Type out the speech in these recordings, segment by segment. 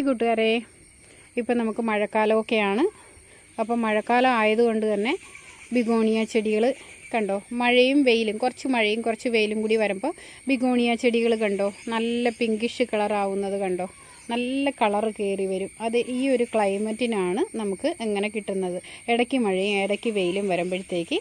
Hi കൂട്ടുകാരെ. ഇപ്പം നമുക്ക് മഴക്കാലമൊക്കെയാണ്. അപ്പം മഴക്കാലം ആയതുകൊണ്ട് തന്നെ ബിഗോണിയ ചെടികൾ കണ്ടോ? മഴയും വെയിലും കുറച്ച് മഴയും കുറച്ച് വെയിലും കൂടി വരുമ്പോൾ ബിഗോണിയ ചെടികൾ കണ്ടോ? നല്ല പിങ്കിഷ് കളർ ആവുന്നത് കണ്ടോ? നല്ല കളർ കയറി വരും. അത് ഈ ഒരു ക്ലൈമറ്റിനാണ് നമുക്ക് എങ്ങനെ കിട്ടുന്നത്? ഇടയ്ക്ക് മഴയും ഇടയ്ക്ക് വെയിലും വരുമ്പോഴത്തേക്ക്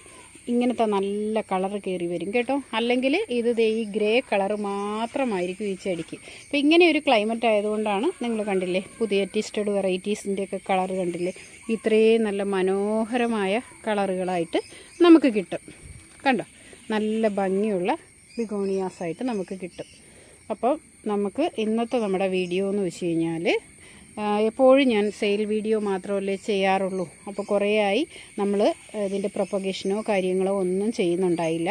ഇങ്ങനത്തെ നല്ല കളർ കയറി വരും കേട്ടോ. അല്ലെങ്കിൽ ഇത് ഈ ഗ്രേ കളർ മാത്രമായിരിക്കും ഈ ചെടിക്ക്. അപ്പം ഇങ്ങനെ ഒരു ക്ലൈമറ്റ് ആയതുകൊണ്ടാണ് നിങ്ങൾ കണ്ടില്ലേ പുതിയ ടിസ്റ്റഡ് വെറൈറ്റീസിന്റെയൊക്കെ കളർ കണ്ടില്ലേ? ഇത്രയും നല്ല മനോഹരമായ കളറുകളായിട്ട് നമുക്ക് കിട്ടും. കണ്ടോ? നല്ല ഭംഗിയുള്ള ബിഗോണിയാസായിട്ട് നമുക്ക് കിട്ടും. അപ്പോൾ നമുക്ക് ഇന്നത്തെ നമ്മുടെ വീഡിയോ എന്ന് വെച്ച് കഴിഞ്ഞാൽ എപ്പോഴും ഞാൻ സെയിൽ വീഡിയോ മാത്രമല്ലേ ചെയ്യാറുള്ളൂ. അപ്പോൾ കുറേയായി നമ്മൾ ഇതിന്റെ പ്രൊപ്പഗേഷനോ കാര്യങ്ങളോ ഒന്നും ചെയ്യുന്നുണ്ടായില്ല.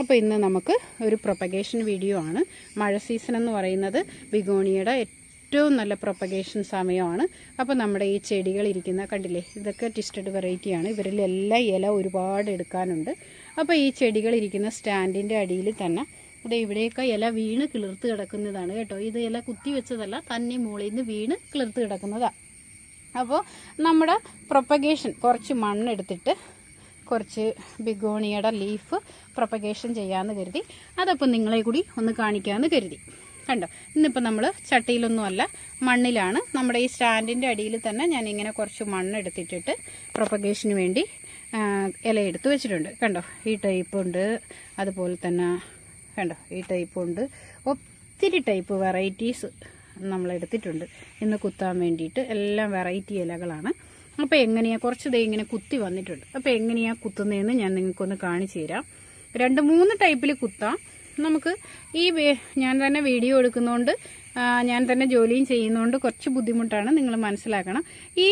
അപ്പോൾ ഇന്ന് നമുക്ക് ഒരു പ്രൊപ്പഗേഷൻ വീഡിയോ ആണ്. മഴ സീസൺ എന്ന് പറയുന്നത് ബിഗോണിയുടെ ഏറ്റവും നല്ല പ്രൊപ്പഗേഷൻ സമയമാണ്. അപ്പോൾ നമ്മുടെ ഈ ചെടികൾ ഇരിക്കുന്ന കണ്ടില്ലേ? ഇതൊക്കെ ടിസ്റ്റഡ് വെറൈറ്റിയാണ് ഇവരിലെല്ലാം ഇല ഒരുപാട് എടുക്കാനുണ്ട്. അപ്പോൾ ഈ ചെടികൾ ഇരിക്കുന്ന സ്റ്റാൻഡിന്റെ അടിയിൽ തന്നെ ഇവിടെ ഇവിടെയൊക്കെ ഇല വീണ് കിളിർത്ത് കിടക്കുന്നതാണ് കേട്ടോ. ഇത് ഇല കുത്തി വെച്ചതല്ല തന്നെ മുകളിൽ നിന്ന് വീണ് കിളിർത്ത് കിടക്കുന്നതാണ് അപ്പോൾ നമ്മുടെ പ്രൊപ്പഗേഷൻ കുറച്ച് മണ്ണെടുത്തിട്ട് കുറച്ച് ബിഗോണിയുടെ ലീഫ് പ്രൊപ്പഗേഷൻ ചെയ്യാമെന്ന് കരുതി. അതപ്പോൾ നിങ്ങളെ കൂടി ഒന്ന് കാണിക്കാമെന്ന് കരുതി. കണ്ടോ? ഇന്നിപ്പോൾ നമ്മൾ ചട്ടിയിലൊന്നുമല്ല മണ്ണിലാണ്. നമ്മുടെ ഈ സ്റ്റാൻഡിന്റെ അടിയിൽ തന്നെ ഞാൻ ഇങ്ങനെ കുറച്ച് മണ്ണെടുത്തിട്ടിട്ട് പ്രൊപ്പഗേഷന് വേണ്ടി ഇലയെടുത്ത് വെച്ചിട്ടുണ്ട്. കണ്ടോ? ഈ ടൈപ്പ് ഉണ്ട്. അതുപോലെ തന്നെ കണ്ടോ? ഈ ടൈപ്പ് ഉണ്ട്. ഒത്തിരി ടൈപ്പ് വെറൈറ്റീസ് നമ്മൾ എടുത്തിട്ടുണ്ട്. ഇന്ന് കുത്താൻ വേണ്ടിയിട്ട് എല്ലാം വെറൈറ്റി ഇലകളാണ്. അപ്പോൾ എങ്ങനെയാണ് കുറച്ച് ദേ ഇങ്ങനെ കുത്തി വന്നിട്ടുണ്ട്. അപ്പോൾ എങ്ങനെയാണ് കുത്തുന്നതെന്ന് ഞാൻ നിങ്ങൾക്കൊന്ന് കാണിച്ചു തരാം. രണ്ട് മൂന്ന് ടൈപ്പിൽ കുത്താം. നമുക്ക് ഈ ഞാൻ തന്നെ വീഡിയോ എടുക്കുന്നതുകൊണ്ട് ഞാൻ തന്നെ ജോലിയും ചെയ്യുന്നതുകൊണ്ട് കുറച്ച് ബുദ്ധിമുട്ടാണ് നിങ്ങൾ മനസ്സിലാക്കണം. ഈ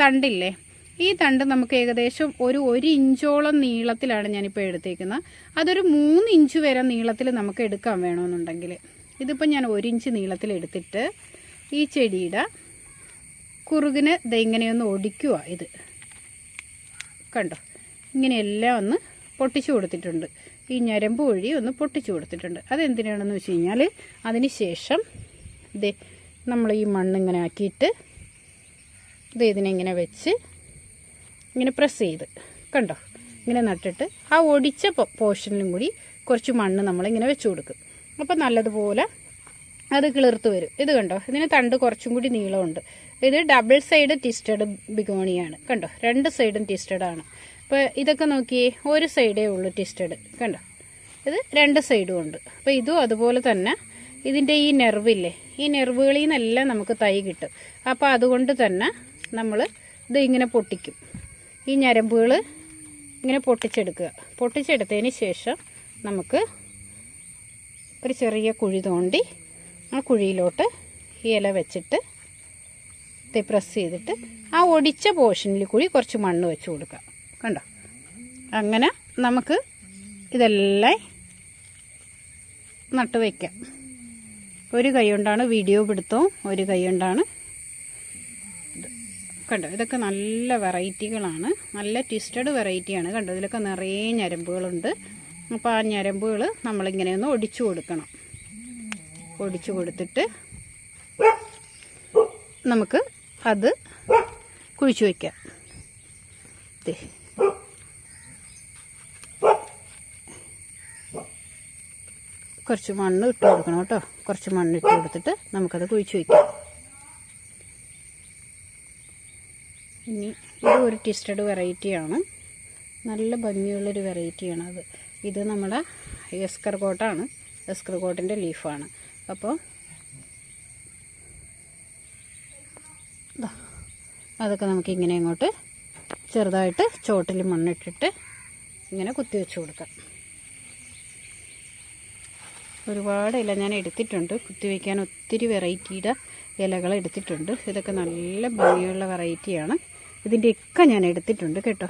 തണ്ടില്ലേ ഈ തണ്ട് നമുക്ക് ഏകദേശം ഒരു ഒരു ഇഞ്ചോളം നീളത്തിലാണ് ഞാനിപ്പോൾ എടുത്തേക്കുന്നത്. അതൊരു മൂന്ന് ഇഞ്ച് വരെ നീളത്തിൽ നമുക്ക് എടുക്കാൻ വേണമെന്നുണ്ടെങ്കിൽ. ഇതിപ്പോൾ ഞാൻ ഒരു ഇഞ്ച് നീളത്തിൽ എടുത്തിട്ട് ഈ ചെടിയുടെ കുറുകിന് ഇത് ഇങ്ങനെയൊന്ന് ഒടിക്കുക ഇത്. കണ്ടോ? ഇങ്ങനെയെല്ലാം ഒന്ന് പൊട്ടിച്ചു കൊടുത്തിട്ടുണ്ട്. ഈ ഞരമ്പ് വഴി ഒന്ന് പൊട്ടിച്ചു കൊടുത്തിട്ടുണ്ട്. അതെന്തിനാണെന്ന് വെച്ച് കഴിഞ്ഞാൽ അതിന് ശേഷം ഇത് നമ്മൾ ഈ മണ്ണിങ്ങനെ ആക്കിയിട്ട് ഇത് ഇതിനെ ഇങ്ങനെ വെച്ച് ഇങ്ങനെ പ്രസ് ചെയ്ത്. കണ്ടോ? ഇങ്ങനെ നട്ടിട്ട് ആ ഒടിച്ച പോർഷനിലും കൂടി കുറച്ച് മണ്ണ് നമ്മളിങ്ങനെ വെച്ച് കൊടുക്കും. അപ്പോൾ നല്ലതുപോലെ അത് കിളിർത്ത് വരും. ഇത് കണ്ടോ? ഇതിന് തണ്ട് കുറച്ചും കൂടി നീളമുണ്ട്. ഇത് ഡബിൾ സൈഡ് ടിസ്റ്റഡ് ബിഗോണിയാണ്. കണ്ടോ? രണ്ട് സൈഡും ടിസ്റ്റഡ് ആണ്. അപ്പോൾ ഇതൊക്കെ നോക്കിയേ ഒരു സൈഡേ ഉള്ളൂ ട്വിസ്റ്റഡ് കണ്ടോ? ഇത് രണ്ട് സൈഡും ഉണ്ട്. അപ്പോൾ ഇതും അതുപോലെ തന്നെ ഇതിന്റെ ഈ നെർവില്ലേ ഈ നെർവുകളിൽ നിന്നെല്ലാം നമുക്ക് തൈ കിട്ടും. അപ്പോൾ അതുകൊണ്ട് തന്നെ നമ്മൾ ഇത് ഇങ്ങനെ പൊട്ടിക്കും. ഈ ഞരമ്പുകൾ ഇങ്ങനെ പൊട്ടിച്ചെടുക്കുക. പൊട്ടിച്ചെടുത്തതിന് ശേഷം നമുക്ക് ഒരു ചെറിയ കുഴി തോണ്ടി ആ കുഴിയിലോട്ട് ഈ ഇല വെച്ചിട്ട് പ്രസ് ചെയ്തിട്ട് ആ ഒടിച്ച പോർഷനിൽ കൂടി കുറച്ച് മണ്ണ് വെച്ച് കൊടുക്കാം കണ്ടോ? അങ്ങനെ നമുക്ക് ഇതെല്ലാം നട്ട് വയ്ക്കാം ഒരു കൈ കൊണ്ടാണ് വീഡിയോ പിടുത്തവും ഒരു കൈ കൊണ്ടാണ് കണ്ടോ ഇതൊക്കെ നല്ല വെറൈറ്റികളാണ്. നല്ല ട്വിസ്റ്റഡ് വെറൈറ്റിയാണ്. കണ്ടോ ഇതിലൊക്കെ നിറയെ ഞരമ്പുകളുണ്ട്. അപ്പോൾ ആ ഞരമ്പുകൾ നമ്മളിങ്ങനെ ഒന്ന് ഒടിച്ചു കൊടുക്കണം. ഒടിച്ചു കൊടുത്തിട്ട് നമുക്ക് അത് കുഴിച്ചു വയ്ക്കാം കുറച്ച് മണ്ണ് ഇട്ട് കൊടുക്കണം കേട്ടോ. കുറച്ച് മണ്ണ് ഇട്ട് കൊടുത്തിട്ട് നമുക്കത് കുഴിച്ചു വയ്ക്കാം ഇനി ഇത് ഒരു ട്വിസ്റ്റഡ് വെറൈറ്റിയാണ് നല്ല ഭംഗിയുള്ളൊരു വെറൈറ്റിയാണ് അത്. ഇത് നമ്മുടെ എസ്കർ കോട്ടാണ്. എസ്കർ കോട്ടിന്റെ ലീഫാണ് അപ്പോൾ അതൊക്കെ നമുക്ക് ഇങ്ങനെ അങ്ങോട്ട് ചെറുതായിട്ട് ചോട്ടിൽ മണ്ണിട്ടിട്ട് ഇങ്ങനെ കുത്തി വെച്ച് കൊടുക്കാം. ഒരുപാട് ഇല ഞാൻ എടുത്തിട്ടുണ്ട്. കുത്തി വയ്ക്കാൻ ഒത്തിരി വെറൈറ്റിയുടെ ഇലകൾ എടുത്തിട്ടുണ്ട്. ഇതൊക്കെ നല്ല ഭംഗിയുള്ള വെറൈറ്റിയാണ് ഇതിന്റെയൊക്കെ ഞാൻ എടുത്തിട്ടുണ്ട് കേട്ടോ.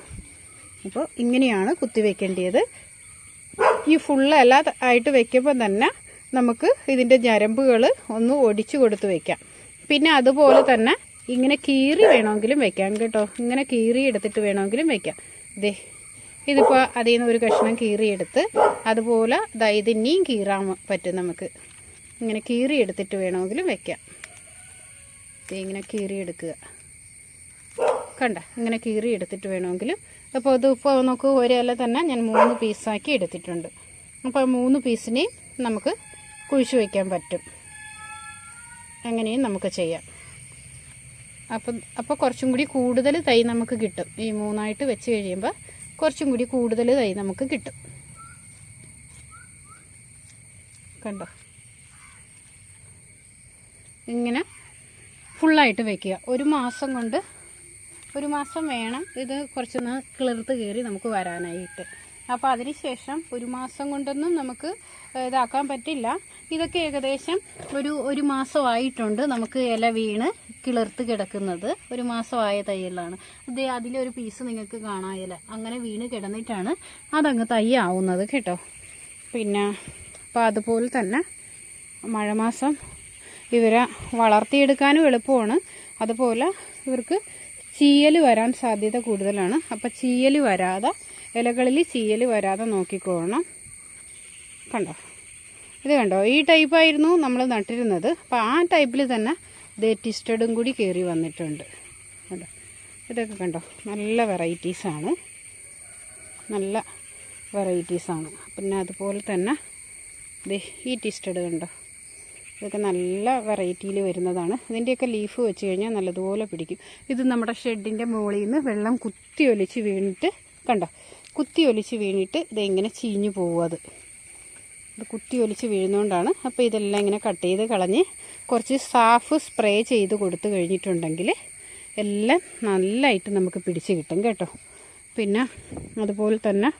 അപ്പോൾ ഇങ്ങനെയാണ് കുത്തി വെക്കേണ്ടത് ഈ ഫുള്ള് അല്ലാതെ ആയിട്ട് വെക്കുമ്പോൾ തന്നെ നമുക്ക് ഇതിന്റെ ഞരമ്പുകൾ ഒന്ന് ഒടിച്ചു കൊടുത്ത് വെക്കാം. പിന്നെ അതുപോലെ തന്നെ ഇങ്ങനെ കീറി വേണമെങ്കിലും വെക്കാം കേട്ടോ. ഇങ്ങനെ കീറി എടുത്തിട്ട് വേണമെങ്കിലും വെക്കാം. ഇതേ ഇതിപ്പോൾ അതിൽ നിന്ന് ഒരു കഷ്ണം കീറിയെടുത്ത് അതുപോലെ ദൈതന്യം കീറാൻ പറ്റും നമുക്ക്. ഇങ്ങനെ കീറി എടുത്തിട്ട് വേണമെങ്കിലും വെക്കാം. ഇങ്ങനെ കീറിയെടുക്കുക കണ്ട. ഇങ്ങനെ കീറി എടുത്തിട്ട് വേണമെങ്കിൽ. അപ്പോൾ ഇത് ഇപ്പോൾ നമുക്ക് ഒരേല തന്നെ ഞാൻ മൂന്ന് പീസാക്കി എടുത്തിട്ടുണ്ട്. അപ്പോൾ മൂന്ന് പീസിനെയും നമുക്ക് കുഴിച്ചു വയ്ക്കാൻ പറ്റും. അങ്ങനെയും നമുക്ക് ചെയ്യാം. അപ്പം അപ്പോൾ കുറച്ചും കൂടി കൂടുതൽ തൈ നമുക്ക് കിട്ടും. ഈ മൂന്നായിട്ട് വെച്ച് കഴിയുമ്പോൾ കുറച്ചും കൂടി കൂടുതൽ തൈ നമുക്ക് കിട്ടും. കണ്ടോ? ഇങ്ങനെ ഫുള്ളായിട്ട് വെക്കുക. ഒരു മാസം കൊണ്ട് ഒരു മാസം വേണം ഇത് കുറച്ചൊന്ന് കിളിർത്ത് കയറി നമുക്ക് വരാനായിട്ട്. അപ്പോൾ അതിനുശേഷം ഒരു മാസം കൊണ്ടൊന്നും നമുക്ക് ഇതാക്കാൻ പറ്റില്ല. ഇതൊക്കെ ഏകദേശം ഒരു ഒരു മാസമായിട്ടുണ്ട് നമുക്ക് ഇല വീണ് കിളിർത്ത് കിടക്കുന്നത്. ഒരു മാസമായ തയ്യലാണ്. ഇത് അതിലൊരു പീസ് നിങ്ങൾക്ക് കാണാൻ ഇല. അങ്ങനെ വീണ് കിടന്നിട്ടാണ് അതങ്ങ് തയ്യാവുന്നത് കേട്ടോ. പിന്നെ അപ്പോൾ അതുപോലെ തന്നെ മഴമാസം ഇവരെ വളർത്തിയെടുക്കാനും എളുപ്പമാണ്. അതുപോലെ ഇവർക്ക് ചീയൽ വരാൻ സാധ്യത കൂടുതലാണ്. അപ്പം ചീയൽ വരാതെ ഇലകളിൽ ചീയൽ വരാതെ നോക്കിക്കോണം. കണ്ടോ? ഇത് കണ്ടോ? ഈ ടൈപ്പായിരുന്നു നമ്മൾ നട്ടിരുന്നത്. അപ്പോൾ ആ ടൈപ്പിൽ തന്നെ ടിസ്റ്റഡും കൂടി കയറി വന്നിട്ടുണ്ട്. കണ്ടോ? ഇതൊക്കെ കണ്ടോ? നല്ല വെറൈറ്റീസാണ് നല്ല വെറൈറ്റീസാണ് പിന്നെ അതുപോലെ തന്നെ ദേ ഈ ടിസ്റ്റഡ് കണ്ടോ? ഇതൊക്കെ നല്ല വെറൈറ്റിയിൽ വരുന്നതാണ്. ഇതിന്റെയൊക്കെ ലീഫ് വെച്ച് കഴിഞ്ഞാൽ നല്ലതുപോലെ പിടിക്കും. ഇത് നമ്മുടെ ഷെഡിന്റെ മുകളിൽ നിന്ന് വെള്ളം കുത്തി ഒലിച്ച് വീണിട്ട് കണ്ടോ? കുത്തി ഒലിച്ച് വീണിട്ട് ഇതെങ്ങനെ ചീഞ്ഞു പോകും അത്. ഇത് കുത്തി ഒലിച്ച് വീഴുന്നതുകൊണ്ടാണ് അപ്പോൾ ഇതെല്ലാം ഇങ്ങനെ കട്ട് ചെയ്ത് കളഞ്ഞ് കുറച്ച് സാഫ് സ്പ്രേ ചെയ്ത് കൊടുത്തു കഴിഞ്ഞിട്ടുണ്ടെങ്കിൽ എല്ലാം നല്ലതായിട്ട് നമുക്ക് പിടിച്ച് കിട്ടും കേട്ടോ. പിന്നെ അതുപോലെ തന്നെ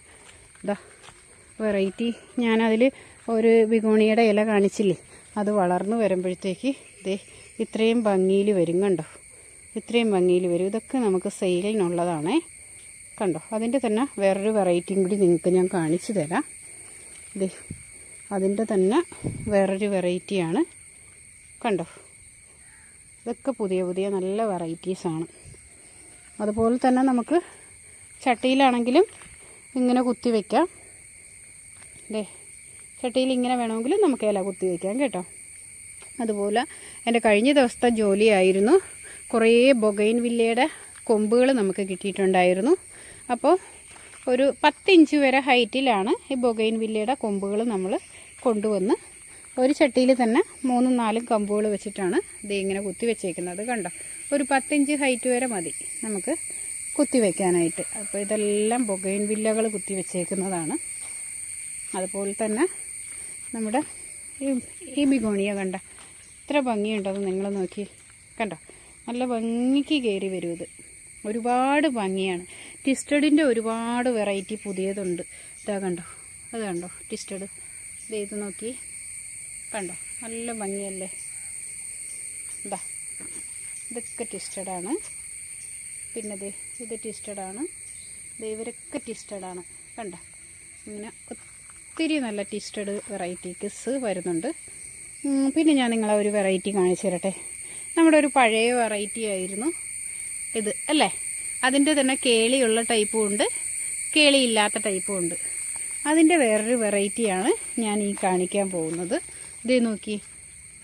ഇതാ വെറൈറ്റി ഞാനതിൽ ഒരു ബിഗോണിയുടെ ഇല കാണിച്ചില്ലേ? അത് വളർന്നു വരുമ്പോഴത്തേക്ക് ഇതേ ഇത്രയും ഭംഗിയിൽ വരും കണ്ടോ? ഇത്രയും ഭംഗിയിൽ വരും. ഇതൊക്കെ നമുക്ക് സെയിലിനുള്ളതാണേ. കണ്ടോ? അതിന്റെ തന്നെ വേറൊരു വെറൈറ്റിയും കൂടി നിങ്ങൾക്ക് ഞാൻ കാണിച്ചു തരാം. ഇതേ അതിന്റെ തന്നെ വേറൊരു വെറൈറ്റിയാണ്. കണ്ടോ? ഇതൊക്കെ പുതിയ പുതിയ നല്ല വെറൈറ്റീസാണ് അതുപോലെ തന്നെ നമുക്ക് ചട്ടിയിലാണെങ്കിലും ഇങ്ങനെ കുത്തി വയ്ക്കാം ദേ ചട്ടിയിൽ ഇങ്ങനെ വേണമെങ്കിൽ നമുക്ക് ഇല കുത്തി വയ്ക്കാം കേട്ടോ. അതുപോലെ എന്റെ കഴിഞ്ഞ ദിവസത്തെ ജോലിയായിരുന്നു. കുറേ ബൊഗൈൻ വില്ലയുടെ കൊമ്പുകൾ നമുക്ക് കിട്ടിയിട്ടുണ്ടായിരുന്നു. അപ്പോൾ ഒരു പത്തിഞ്ച് വരെ ഹൈറ്റിലാണ് ഈ ബൊഗൈൻ വില്ലയുടെ കൊമ്പുകൾ നമ്മൾ കൊണ്ടുവന്ന് ഒരു ചട്ടിയിൽ തന്നെ മൂന്നും നാലും കമ്പുകൾ വെച്ചിട്ടാണ് ഇത് ഇങ്ങനെ കുത്തി വെച്ചേക്കുന്നത് കണ്ടോ. ഒരു പത്തിഞ്ച് ഹൈറ്റ് വരെ മതി നമുക്ക് കുത്തി വയ്ക്കാനായിട്ട് അപ്പോൾ ഇതെല്ലാം ബൊഗൈൻ വില്ലകൾ കുത്തി വെച്ചേക്കുന്നതാണ്. അതുപോലെ തന്നെ നമ്മുടെ ഈ ബിഗോണിയ കണ്ട. ഇത്ര ഭംഗിയുണ്ടത് നിങ്ങൾ നോക്കി. കണ്ടോ? നല്ല ഭംഗിക്ക് കയറി വരും ഇത്. ഒരുപാട് ഭംഗിയാണ്. ടിസ്റ്റഡിന്റെ ഒരുപാട് വെറൈറ്റി പുതിയതുണ്ട്. ഇതാ കണ്ടോ? അത് കണ്ടോ? ടിസ്റ്റഡ്. ഇത് ഇത് നോക്കി. കണ്ടോ? നല്ല ഭംഗിയല്ലേ? ഇതാ. ഇതൊക്കെ ടിസ്റ്റഡാണ്. പിന്നെ ദേ ഇത് ടിസ്റ്റഡാണ്. ഇവരൊക്കെ ടിസ്റ്റഡാണ്. കണ്ടോ? ഇങ്ങനെ ഒത്തിരി നല്ല ടിസ്റ്റഡ് വെറൈറ്റീസ് വരുന്നുണ്ട്. പിന്നെ ഞാൻ നിങ്ങളെ ഒരു വെറൈറ്റി കാണിച്ചു തരട്ടെ. നമ്മുടെ ഒരു പഴയ വെറൈറ്റി ആയിരുന്നു ഇത് അല്ലേ? അതിന്റെ തന്നെ കേളിയുള്ള ടൈപ്പും ഉണ്ട് കേളിയില്ലാത്ത ടൈപ്പും ഉണ്ട്. അതിന്റെ വേറൊരു വെറൈറ്റിയാണ് ഞാൻ ഈ കാണിക്കാൻ പോകുന്നത്. ഇതേ നോക്കി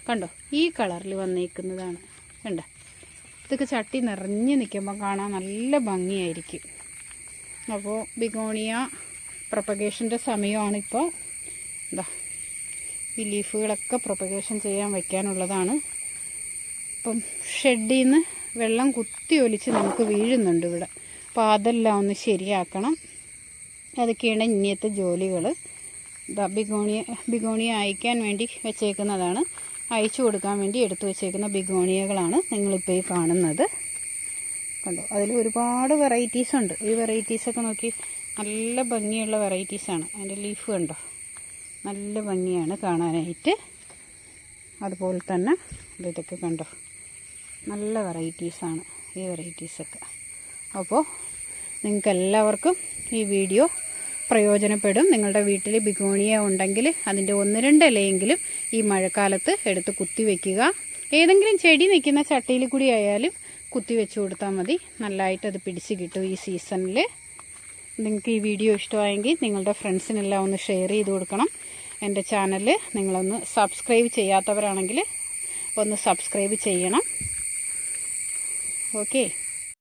കണ്ടോ? ഈ കളറിൽ വന്നേക്കുന്നതാണ്. കണ്ട? ഇതൊക്കെ ചട്ടി നിറഞ്ഞ് നിൽക്കുമ്പോൾ കാണാൻ നല്ല ഭംഗിയായിരിക്കും. അപ്പോൾ ബിഗോണിയ പ്രൊപ്പഗേഷന്റെ സമയമാണിപ്പോൾ എന്താ ഈ ലീഫുകളൊക്കെ പ്രൊപ്പഗേഷൻ ചെയ്യാൻ വയ്ക്കാനുള്ളതാണ്. ഇപ്പം ഷെഡിൽ നിന്ന് വെള്ളം കുത്തി ഒലിച്ച് നമുക്ക് വീഴുന്നുണ്ട് ഇവിടെ. അപ്പോൾ അതെല്ലാം ഒന്ന് ശരിയാക്കണം. അതൊക്കെയാണ് ഇനിയത്തെ ജോലികൾ ഇതാ ബിഗോണിയ ബിഗോണിയ അയക്കാൻ വേണ്ടി വെച്ചേക്കുന്നതാണ്. അയച്ചു കൊടുക്കാൻ വേണ്ടി എടുത്തു വെച്ചേക്കുന്ന ബിഗോണിയകളാണ് നിങ്ങളിപ്പോൾ ഈ കാണുന്നത്. കണ്ടോ അതിൽ ഒരുപാട് വെറൈറ്റീസ് ഉണ്ട്. ഈ വെറൈറ്റീസൊക്കെ നോക്കി നല്ല ഭംഗിയുള്ള വെറൈറ്റീസാണ് അതിന്റെ ലീഫ് കണ്ടോ? നല്ല ഭംഗിയാണ് കാണാനായിട്ട്. അതുപോലെ തന്നെ ഇതൊക്കെ കണ്ടോ? നല്ല വെറൈറ്റീസാണ് ഈ വെറൈറ്റീസൊക്കെ അപ്പോൾ നിങ്ങൾക്ക് എല്ലാവർക്കും ഈ വീഡിയോ പ്രയോജനപ്പെടും. നിങ്ങളുടെ വീട്ടിൽ ബിഗോണിയ ഉണ്ടെങ്കിൽ അതിന്റെ ഒന്ന് രണ്ട് ഇലയെങ്കിലും ഈ മഴക്കാലത്ത് എടുത്ത് കുത്തി വയ്ക്കുക ഏതെങ്കിലും ചെടി നിൽക്കുന്ന ചട്ടിയിൽ കൂടി ആയാലും കുത്തി വെച്ച് കൊടുത്താൽ മതി. നല്ലതായിട്ട് അത് പിടിച്ച് കിട്ടും ഈ സീസണിൽ നിങ്ങൾക്ക് ഈ വീഡിയോ ഇഷ്ടമായെങ്കിൽ നിങ്ങളുടെ ഫ്രണ്ട്സിനെല്ലാം ഒന്ന് ഷെയർ ചെയ്ത് കൊടുക്കണം. എന്റെ ചാനൽ നിങ്ങളൊന്ന് സബ്സ്ക്രൈബ് ചെയ്യാത്തവരാണെങ്കിൽ ഒന്ന് സബ്സ്ക്രൈബ് ചെയ്യണം. ഓക്കെ.